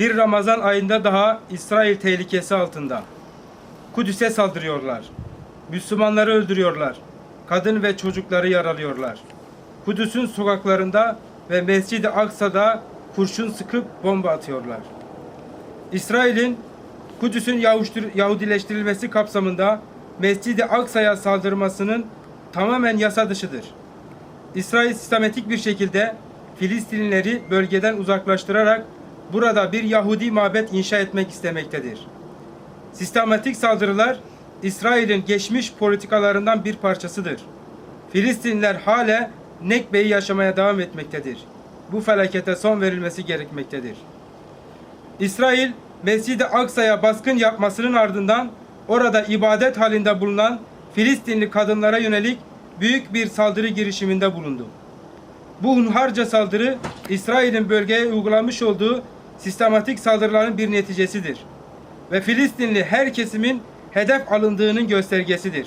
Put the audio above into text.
Bir Ramazan ayında daha İsrail tehlikesi altında. Kudüs'e saldırıyorlar. Müslümanları öldürüyorlar. Kadın ve çocukları yaralıyorlar. Kudüs'ün sokaklarında ve Mescid-i Aksa'da kurşun sıkıp bomba atıyorlar. İsrail'in Kudüs'ün Yahudileştirilmesi kapsamında Mescid-i Aksa'ya saldırmasının tamamen yasa dışıdır. İsrail sistematik bir şekilde Filistinlileri bölgeden uzaklaştırarak burada bir Yahudi mabet inşa etmek istemektedir. Sistematik saldırılar İsrail'in geçmiş politikalarından bir parçasıdır. Filistinliler hala Nekbe'yi yaşamaya devam etmektedir. Bu felakete son verilmesi gerekmektedir. İsrail Mescid-i Aksa'ya baskın yapmasının ardından orada ibadet halinde bulunan Filistinli kadınlara yönelik büyük bir saldırı girişiminde bulundu. Bu hunharca saldırı İsrail'in bölgeye uygulamış olduğu sistematik saldırıların bir neticesidir ve Filistinli her kesimin hedef alındığının göstergesidir.